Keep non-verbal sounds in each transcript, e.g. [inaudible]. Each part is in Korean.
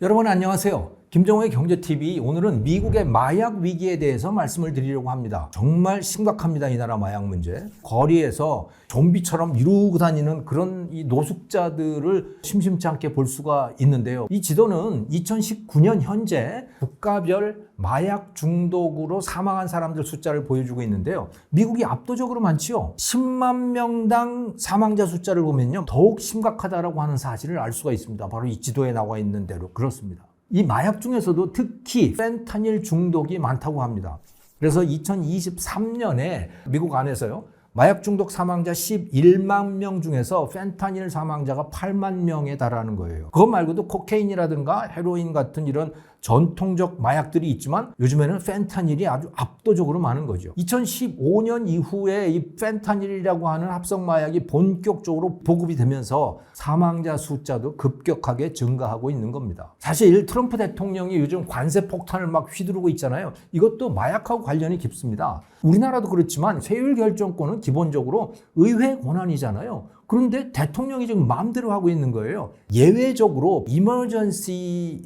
여러분 안녕하세요. 김정호의 경제TV 오늘은 미국의 마약 위기에 대해서 말씀을 드리려고 합니다. 정말 심각합니다. 이 나라 마약 문제. 거리에서 좀비처럼 이루고 다니는 그런 이 노숙자들을 심심치 않게 볼 수가 있는데요. 이 지도는 2019년 현재 국가별 마약 중독으로 사망한 사람들 숫자를 보여주고 있는데요. 미국이 압도적으로 많지요. 10만 명당 사망자 숫자를 보면요. 더욱 심각하다라고 하는 사실을 알 수가 있습니다. 바로 이 지도에 나와 있는 대로 그렇습니다. 이 마약 중에서도 특히 펜타닐 중독이 많다고 합니다. 그래서 2023년에 미국 안에서요. 마약 중독 사망자 11만 명 중에서 펜타닐 사망자가 8만 명에 달하는 거예요. 그것 말고도 코케인이라든가 헤로인 같은 이런 전통적 마약들이 있지만 요즘에는 펜타닐이 아주 압도적으로 많은 거죠. 2015년 이후에 이 펜타닐이라고 하는 합성 마약이 본격적으로 보급이 되면서 사망자 숫자도 급격하게 증가하고 있는 겁니다. 사실 트럼프 대통령이 요즘 관세 폭탄을 막 휘두르고 있잖아요. 이것도 마약하고 관련이 깊습니다. 우리나라도 그렇지만 세율 결정권은 기본적으로 의회 권한이잖아요. 그런데 대통령이 지금 마음대로 하고 있는 거예요. 예외적으로 이머전시에는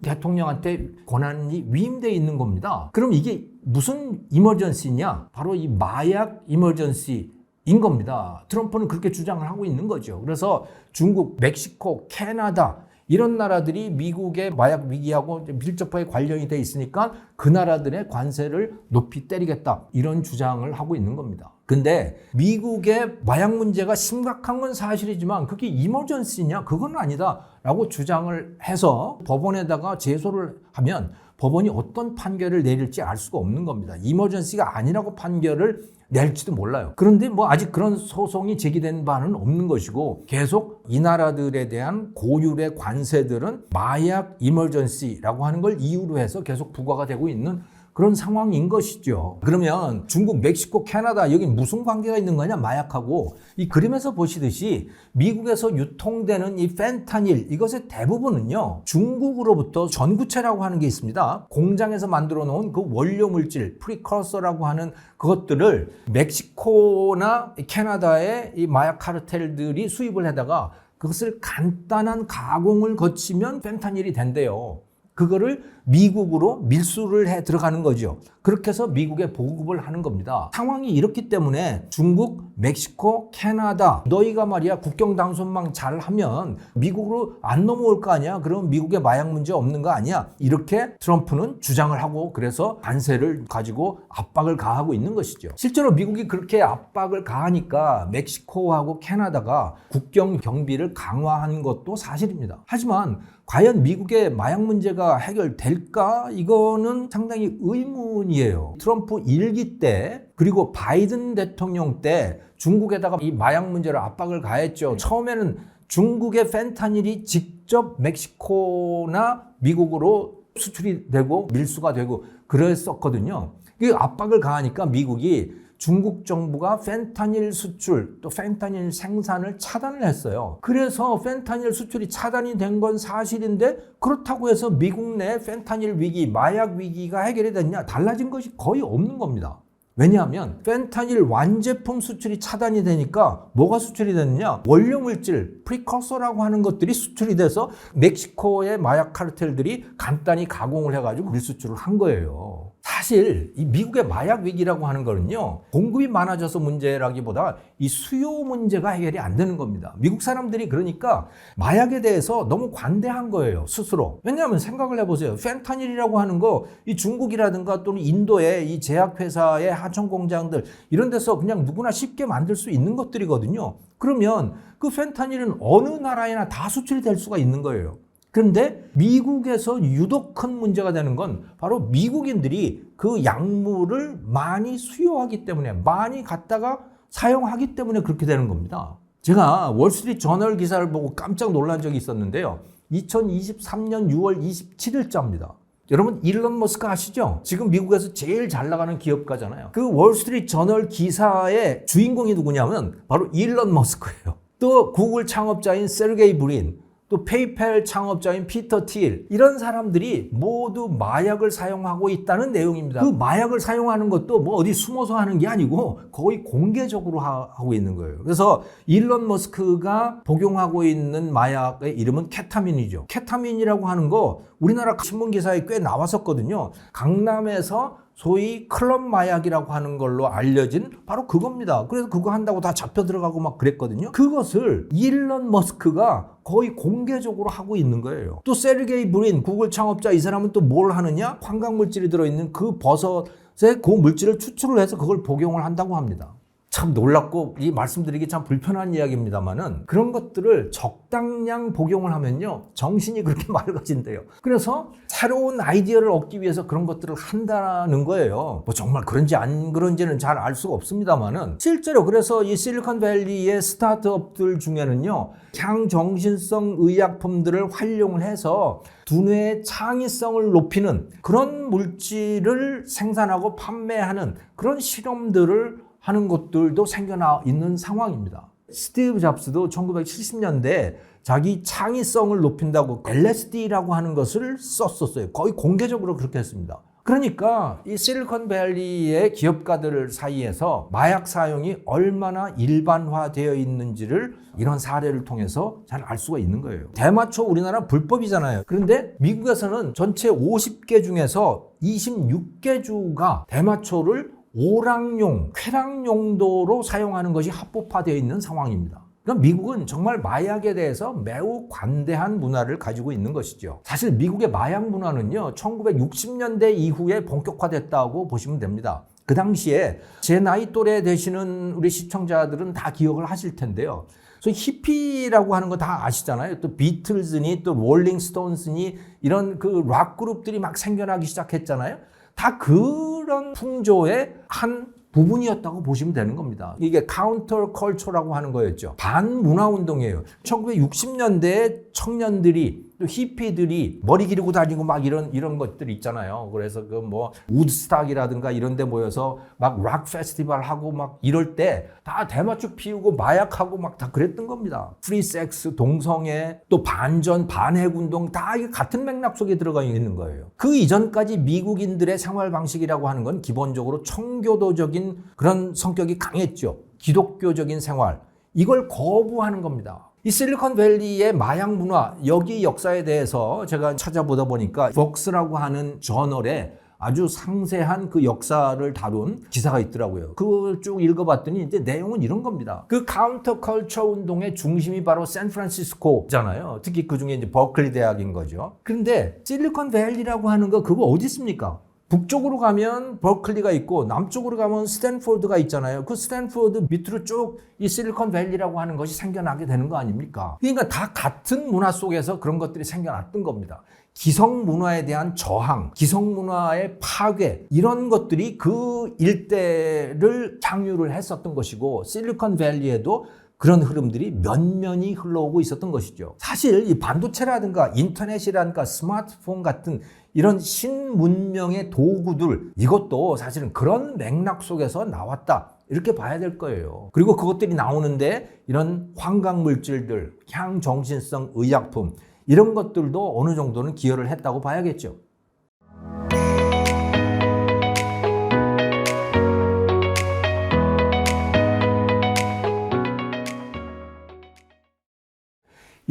대통령한테 권한이 위임되어 있는 겁니다. 그럼 이게 무슨 이머전시냐? 바로 이 마약 이머전시 인 겁니다. 트럼프는 그렇게 주장을 하고 있는 거죠. 그래서 중국, 멕시코, 캐나다 이런 나라들이 미국의 마약 위기하고 밀접하게 관련이 돼 있으니까 그 나라들의 관세를 높이 때리겠다 이런 주장을 하고 있는 겁니다. 근데 미국의 마약 문제가 심각한 건 사실이지만 그게 이머전시냐 그건 아니다라고 주장을 해서 법원에다가 제소를 하면 법원이 어떤 판결을 내릴지 알 수가 없는 겁니다. 이머전시가 아니라고 판결을 낼지도 몰라요. 그런데 뭐 아직 그런 소송이 제기된 바는 없는 것이고 계속 이 나라들에 대한 고율의 관세들은 마약 이머전시라고 하는 걸 이유로 해서 계속 부과가 되고 있는 그런 상황인 것이죠. 그러면 중국, 멕시코, 캐나다 여기 무슨 관계가 있는 거냐 마약하고 이 그림에서 보시듯이 미국에서 유통되는 이 펜타닐 이것의 대부분은요 중국으로부터 전구체라고 하는 게 있습니다. 공장에서 만들어 놓은 그 원료 물질 프리커서라고 하는 그것들을 멕시코나 캐나다의 이 마약 카르텔들이 수입을 해다가 그것을 간단한 가공을 거치면 펜타닐이 된대요. 그거를 미국으로 밀수를 해 들어가는 거죠. 그렇게 해서 미국에 보급을 하는 겁니다. 상황이 이렇기 때문에 중국, 멕시코, 캐나다 너희가 말이야 국경 당선망 잘 하면 미국으로 안 넘어올 거 아니야? 그럼 미국에 마약 문제 없는 거 아니야? 이렇게 트럼프는 주장을 하고 그래서 관세를 가지고 압박을 가하고 있는 것이죠. 실제로 미국이 그렇게 압박을 가하니까 멕시코하고 캐나다가 국경 경비를 강화한 것도 사실입니다. 하지만 과연 미국의 마약 문제가 해결될까? 이거는 상당히 의문이에요. 트럼프 일기 때 그리고 바이든 대통령 때 중국에다가 이 마약 문제를 압박을 가했죠. 처음에는 중국의 펜타닐이 직접 멕시코나 미국으로 수출이 되고 밀수가 되고 그랬었거든요. 그 압박을 가하니까 미국이 중국 정부가 펜타닐 수출 또 펜타닐 생산을 차단을 했어요. 그래서 펜타닐 수출이 차단이 된 건 사실인데 그렇다고 해서 미국 내 펜타닐 위기, 마약 위기가 해결이 됐냐? 달라진 것이 거의 없는 겁니다. 왜냐하면 펜타닐 완제품 수출이 차단이 되니까 뭐가 수출이 됐느냐? 원료 물질, 프리커서라고 하는 것들이 수출이 돼서 멕시코의 마약 카르텔들이 간단히 가공을 해가지고 밀수출을 한 거예요. 사실 이 미국의 마약 위기라고 하는 거는요 공급이 많아져서 문제라기보다 이 수요 문제가 해결이 안 되는 겁니다. 미국 사람들이 그러니까 마약에 대해서 너무 관대한 거예요 스스로. 왜냐하면 생각을 해보세요. 펜타닐이라고 하는 거 이 중국이라든가 또는 인도의 이 제약회사의 하청 공장들 이런 데서 그냥 누구나 쉽게 만들 수 있는 것들이거든요. 그러면 그 펜타닐은 어느 나라에나 다 수출이 될 수가 있는 거예요. 그런데 미국에서 유독 큰 문제가 되는 건 바로 미국인들이 그 약물을 많이 수요하기 때문에 많이 갖다가 사용하기 때문에 그렇게 되는 겁니다. 제가 월스트리트 저널 기사를 보고 깜짝 놀란 적이 있었는데요. 2023년 6월 27일자입니다. 여러분 일론 머스크 아시죠? 지금 미국에서 제일 잘 나가는 기업가잖아요. 그 월스트리트 저널 기사의 주인공이 누구냐면 바로 일론 머스크예요. 또 구글 창업자인 세르게이 브린, 또 페이팔 창업자인 피터 틸 이런 사람들이 모두 마약을 사용하고 있다는 내용입니다. 그 마약을 사용하는 것도 뭐 어디 숨어서 하는 게 아니고 거의 공개적으로 하, 고 있는 거예요. 그래서 일론 머스크가 복용하고 있는 마약의 이름은 케타민이죠. 케타민이라고 하는 거 우리나라 신문 기사에 꽤 나왔었거든요. 강남에서 소위 클럽 마약이라고 하는 걸로 알려진 바로 그겁니다. 그래서 그거 한다고 다 잡혀 들어가고 막 그랬거든요. 그것을 일론 머스크가 거의 공개적으로 하고 있는 거예요. 또 세르게이 브린 구글 창업자 이 사람은 또 뭘 하느냐? 황강 물질이 들어 있는 그 버섯의 그 물질을 추출을 해서 그걸 복용을 한다고 합니다. 참 놀랍고 이 말씀드리기 참 불편한 이야기입니다만은 그런 것들을 적당량 복용을 하면요 정신이 그렇게 [laughs] 맑아진대요. 그래서 새로운 아이디어를 얻기 위해서 그런 것들을 한다는 거예요. 뭐 정말 그런지 안 그런지는 잘 알 수가 없습니다만은 실제로 그래서 이 실리콘밸리의 스타트업들 중에는요 향정신성 의약품들을 활용을 해서 두뇌의 창의성을 높이는 그런 물질을 생산하고 판매하는 그런 실험들을 하는 것들도 생겨나 있는 상황입니다. 스티브 잡스도 1970년대 자기 창의성을 높인다고 LSD라고 하는 것을 썼었어요. 거의 공개적으로 그렇게 했습니다. 그러니까 이 실리콘밸리의 기업가들 사이에서 마약 사용이 얼마나 일반화되어 있는지를 이런 사례를 통해서 잘 알 수가 있는 거예요. 대마초 우리나라 불법이잖아요. 그런데 미국에서는 전체 50개 중에서 26개 주가 대마초를 오락용, 쾌락 용도로 사용하는 것이 합법화되어 있는 상황입니다. 그러니까 미국은 정말 마약에 대해서 매우 관대한 문화를 가지고 있는 것이죠. 사실 미국의 마약 문화는요, 1960년대 이후에 본격화됐다고 보시면 됩니다. 그 당시에 제 나이 또래 되시는 우리 시청자들은 다 기억을 하실 텐데요. 그래서 히피라고 하는 거 다 아시잖아요. 또 비틀즈니 또 롤링스톤스니 이런 그 락 그룹들이 막 생겨나기 시작했잖아요. 다 그런 풍조의 한 부분이었다고 보시면 되는 겁니다. 이게 카운터 컬처라고 하는 거였죠. 반문화 운동이에요. 1960년대에 청년들이 또 히피들이 머리 기르고 다니고 막 이런 이런 것들 있잖아요. 그래서 그 뭐 우드스탁이라든가 이런 데 모여서 막 락 페스티벌 하고 막 이럴 때 다 대마초 피우고 마약하고 막 다 그랬던 겁니다. 프리섹스, 동성애, 또 반전, 반핵 운동 다 같은 맥락 속에 들어가 있는 거예요. 그 이전까지 미국인들의 생활 방식이라고 하는 건 기본적으로 청교도적인 그런 성격이 강했죠. 기독교적인 생활. 이걸 거부하는 겁니다. 이 실리콘밸리의 마약 문화 여기 역사에 대해서 제가 찾아보다 보니까 폭스라고 하는 저널에 아주 상세한 그 역사를 다룬 기사가 있더라고요. 그걸 쭉 읽어봤더니 이제 내용은 이런 겁니다. 그 카운터 컬처 운동의 중심이 바로 샌프란시스코잖아요. 특히 그 중에 이제 버클리 대학인 거죠. 그런데 실리콘밸리라고 하는 거 그거 어디 있습니까? 북쪽으로 가면 버클리가 있고 남쪽으로 가면 스탠포드가 있잖아요. 그 스탠포드 밑으로 쭉 이 실리콘밸리라고 하는 것이 생겨나게 되는 거 아닙니까? 그러니까 다 같은 문화 속에서 그런 것들이 생겨났던 겁니다. 기성 문화에 대한 저항, 기성 문화의 파괴 이런 것들이 그 일대를 창유를 했었던 것이고 실리콘밸리에도 그런 흐름들이 면면이 흘러오고 있었던 것이죠. 사실 이 반도체라든가 인터넷이라든가 스마트폰 같은 이런 신문명의 도구들 이것도 사실은 그런 맥락 속에서 나왔다. 이렇게 봐야 될 거예요. 그리고 그것들이 나오는데 이런 환각 물질들, 향정신성 의약품 이런 것들도 어느 정도는 기여를 했다고 봐야겠죠.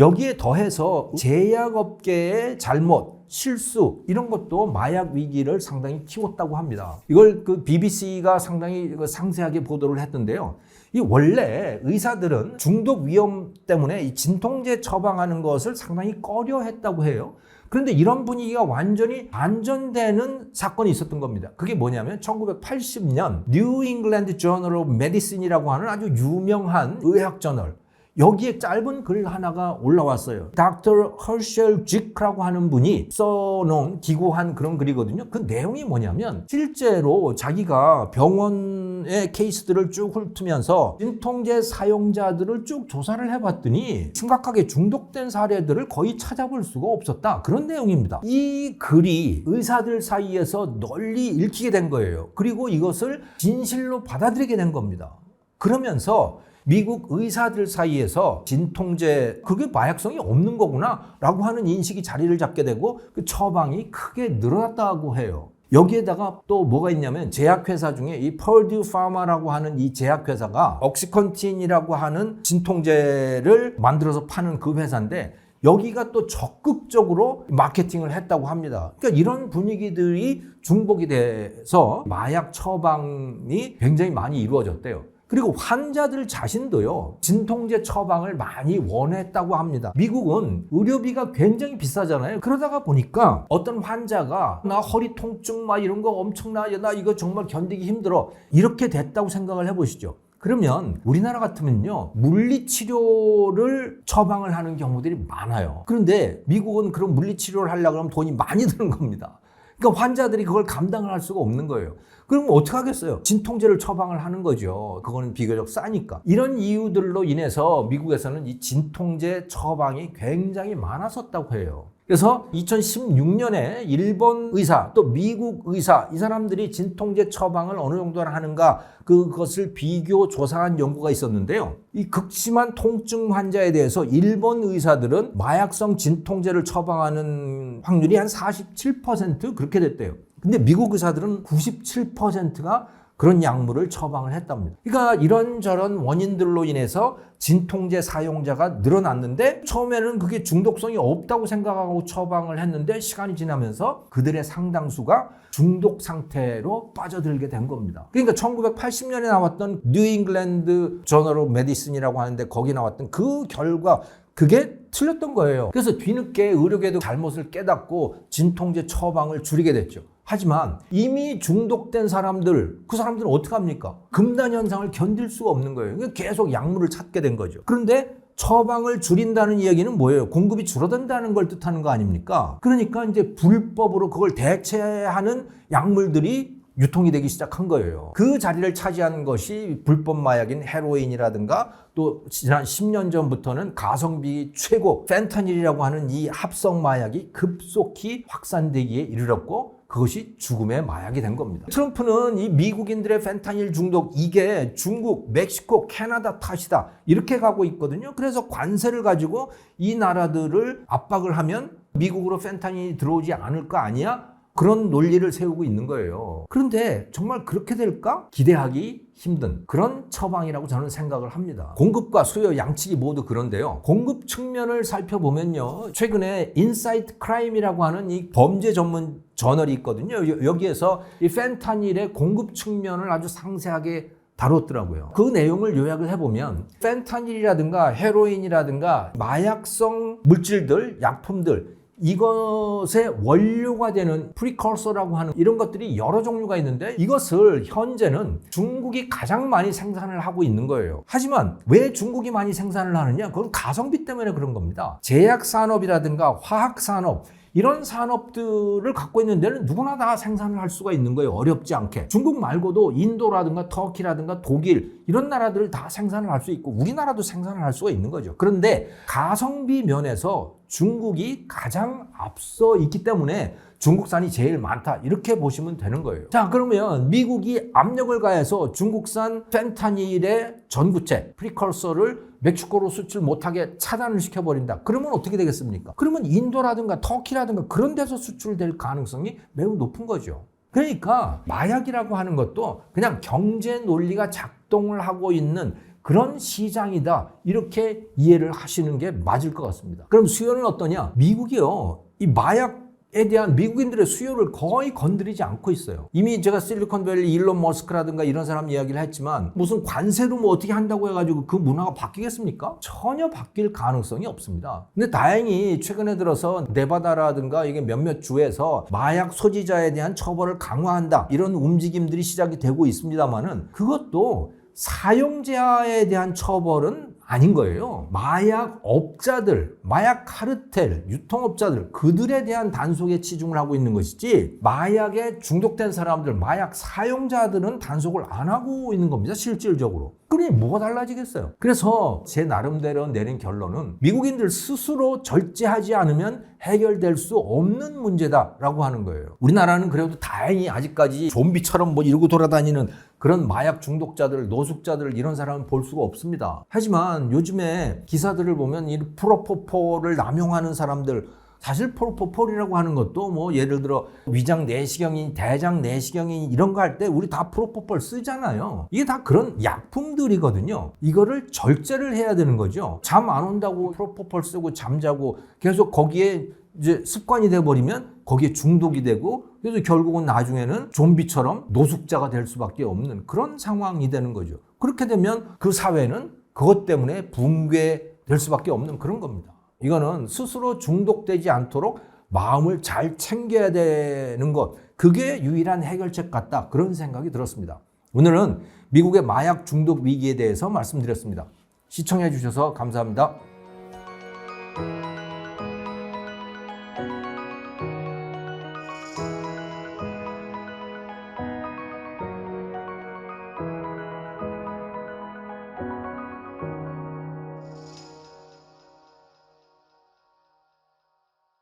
여기에 더해서 제약업계의 잘못, 실수 이런 것도 마약 위기를 상당히 키웠다고 합니다. 이걸 그 BBC가 상당히 상세하게 보도를 했던데요. 이 원래 의사들은 중독 위험 때문에 이 진통제 처방하는 것을 상당히 꺼려했다고 해요. 그런데 이런 분위기가 완전히 반전되는 사건이 있었던 겁니다. 그게 뭐냐면 1980년 뉴 잉글랜드 저널 오브 메디슨이라고 하는 아주 유명한 의학 저널 여기에 짧은 글 하나가 올라왔어요. 닥터 허셜 지크라고 하는 분이 써놓은 기고한 그런 글이거든요. 그 내용이 뭐냐면 실제로 자기가 병원의 케이스들을 쭉 훑으면서 진통제 사용자들을 쭉 조사를 해봤더니 심각하게 중독된 사례들을 거의 찾아볼 수가 없었다. 그런 내용입니다. 이 글이 의사들 사이에서 널리 읽히게 된 거예요. 그리고 이것을 진실로 받아들이게 된 겁니다. 그러면서 미국 의사들 사이에서 진통제 그게 마약성이 없는 거구나라고 하는 인식이 자리를 잡게 되고 그 처방이 크게 늘어났다고 해요. 여기에다가 또 뭐가 있냐면 제약회사 중에 이 펄듀 파마라고 하는 이 제약회사가 옥시컨틴이라고 하는 진통제를 만들어서 파는 그 회사인데 여기가 또 적극적으로 마케팅을 했다고 합니다. 그러니까 이런 분위기들이 중복이 돼서 마약 처방이 굉장히 많이 이루어졌대요. 그리고 환자들 자신도요, 진통제 처방을 많이 원했다고 합니다. 미국은 의료비가 굉장히 비싸잖아요. 그러다가 보니까 어떤 환자가 나 허리 통증 막 이런 거 엄청나, 나 이거 정말 견디기 힘들어. 이렇게 됐다고 생각을 해보시죠. 그러면 우리나라 같으면요 물리 치료를 처방을 하는 경우들이 많아요. 그런데 미국은 그런 물리 치료를 하려고 하면 돈이 많이 드는 겁니다. 그러니까 환자들이 그걸 감당을 할 수가 없는 거예요. 그럼 어떻게 하겠어요? 진통제를 처방을 하는 거죠. 그거는 비교적 싸니까. 이런 이유들로 인해서 미국에서는 이 진통제 처방이 굉장히 많았었다고 해요. 그래서 2016년에 일본 의사 또 미국 의사 이 사람들이 진통제 처방을 어느 정도나 하는가 그것을 비교 조사한 연구가 있었는데요. 이 극심한 통증 환자에 대해서 일본 의사들은 마약성 진통제를 처방하는 확률이 한 47% 그렇게 됐대요. 근데 미국 의사들은 97%가 그런 약물을 처방을 했답니다. 그러니까 이런저런 원인들로 인해서 진통제 사용자가 늘어났는데 처음에는 그게 중독성이 없다고 생각하고 처방을 했는데 시간이 지나면서 그들의 상당수가 중독 상태로 빠져들게 된 겁니다. 그러니까 1980년에 나왔던 뉴 잉글랜드 저널 오브 메디슨이라고 하는데 거기 나왔던 그 결과 그게 틀렸던 거예요. 그래서 뒤늦게 의료계도 잘못을 깨닫고 진통제 처방을 줄이게 됐죠. 하지만 이미 중독된 사람들, 그 사람들은 어떻게 합니까? 금단 현상을 견딜 수가 없는 거예요. 계속 약물을 찾게 된 거죠. 그런데 처방을 줄인다는 이야기는 뭐예요? 공급이 줄어든다는 걸 뜻하는 거 아닙니까? 그러니까 이제 불법으로 그걸 대체하는 약물들이 유통이 되기 시작한 거예요. 그 자리를 차지한 것이 불법 마약인 헤로인이라든가 또 지난 10년 전부터는 가성비 최고 펜타닐이라고 하는 이 합성 마약이 급속히 확산되기에 이르렀고 그것이 죽음의 마약이 된 겁니다. 트럼프는 이 미국인들의 펜타닐 중독 이게 중국, 멕시코, 캐나다 탓이다 이렇게 가고 있거든요. 그래서 관세를 가지고 이 나라들을 압박을 하면 미국으로 펜타닐이 들어오지 않을 거 아니야? 그런 논리를 세우고 있는 거예요. 그런데 정말 그렇게 될까? 기대하기 힘든 그런 처방이라고 저는 생각을 합니다. 공급과 수요 양측이 모두 그런데요. 공급 측면을 살펴보면요. 최근에 인사이트 크라임이라고 하는 이 범죄 전문 저널이 있거든요. 여- 여기에서 이 펜타닐의 공급 측면을 아주 상세하게 다뤘더라고요. 그 내용을 요약을 해보면 펜타닐이라든가 헤로인이라든가 마약성 물질들, 약품들 이것의 원료가 되는 프리커서라고 하는 이런 것들이 여러 종류가 있는데 이것을 현재는 중국이 가장 많이 생산을 하고 있는 거예요. 하지만 왜 중국이 많이 생산을 하느냐? 그건 가성비 때문에 그런 겁니다. 제약 산업이라든가 화학 산업 이런 산업들을 갖고 있는 데는 누구나 다 생산을 할 수가 있는 거예요. 어렵지 않게. 중국 말고도 인도라든가 터키라든가 독일 이런 나라들을 다 생산을 할 수 있고 우리나라도 생산을 할 수가 있는 거죠. 그런데 가성비 면에서 중국이 가장 앞서 있기 때문에 중국산이 제일 많다. 이렇게 보시면 되는 거예요. 자, 그러면 미국이 압력을 가해서 중국산 펜타닐의 전구체, 프리컬서를 멕시코로 수출 못하게 차단을 시켜버린다. 그러면 어떻게 되겠습니까? 그러면 인도라든가 터키라든가 그런 데서 수출될 가능성이 매우 높은 거죠. 그러니까 마약이라고 하는 것도 그냥 경제 논리가 작동을 하고 있는 그런 시장이다. 이렇게 이해를 하시는 게 맞을 것 같습니다. 그럼 수요는 어떠냐? 미국이요. 이 마약 에 대한 미국인들의 수요를 거의 건드리지 않고 있어요. 이미 제가 실리콘밸리 일론 머스크라든가 이런 사람 이야기를 했지만 무슨 관세로 뭐 어떻게 한다고 해가지고 그 문화가 바뀌겠습니까? 전혀 바뀔 가능성이 없습니다. 근데 다행히 최근에 들어서 네바다라든가 이게 몇몇 주에서 마약 소지자에 대한 처벌을 강화한다 이런 움직임들이 시작이 되고 있습니다만은 그것도 사용자에 대한 처벌은 아닌 거예요. 마약 업자들, 마약 카르텔, 유통업자들, 그들에 대한 단속에 치중을 하고 있는 것이지, 마약에 중독된 사람들, 마약 사용자들은 단속을 안 하고 있는 겁니다. 실질적으로. 그러니 뭐가 달라지겠어요? 그래서 제 나름대로 내린 결론은 미국인들 스스로 절제하지 않으면 해결될 수 없는 문제다라고 하는 거예요. 우리나라는 그래도 다행히 아직까지 좀비처럼 뭐 이러고 돌아다니는 그런 마약 중독자들, 노숙자들 이런 사람은 볼 수가 없습니다. 하지만 요즘에 기사들을 보면 이 프로포폴을 남용하는 사람들 사실 프로포폴이라고 하는 것도 뭐 예를 들어 위장 내시경인, 대장 내시경인 이런 거 할 때 우리 다 프로포폴 쓰잖아요. 이게 다 그런 약품들이거든요. 이거를 절제를 해야 되는 거죠. 잠 안 온다고 프로포폴 쓰고 잠자고 계속 거기에 이제 습관이 돼 버리면 거기에 중독이 되고 그래서 결국은 나중에는 좀비처럼 노숙자가 될 수밖에 없는 그런 상황이 되는 거죠. 그렇게 되면 그 사회는 그것 때문에 붕괴될 수밖에 없는 그런 겁니다. 이거는 스스로 중독되지 않도록 마음을 잘 챙겨야 되는 것. 그게 유일한 해결책 같다. 그런 생각이 들었습니다. 오늘은 미국의 마약 중독 위기에 대해서 말씀드렸습니다. 시청해 주셔서 감사합니다.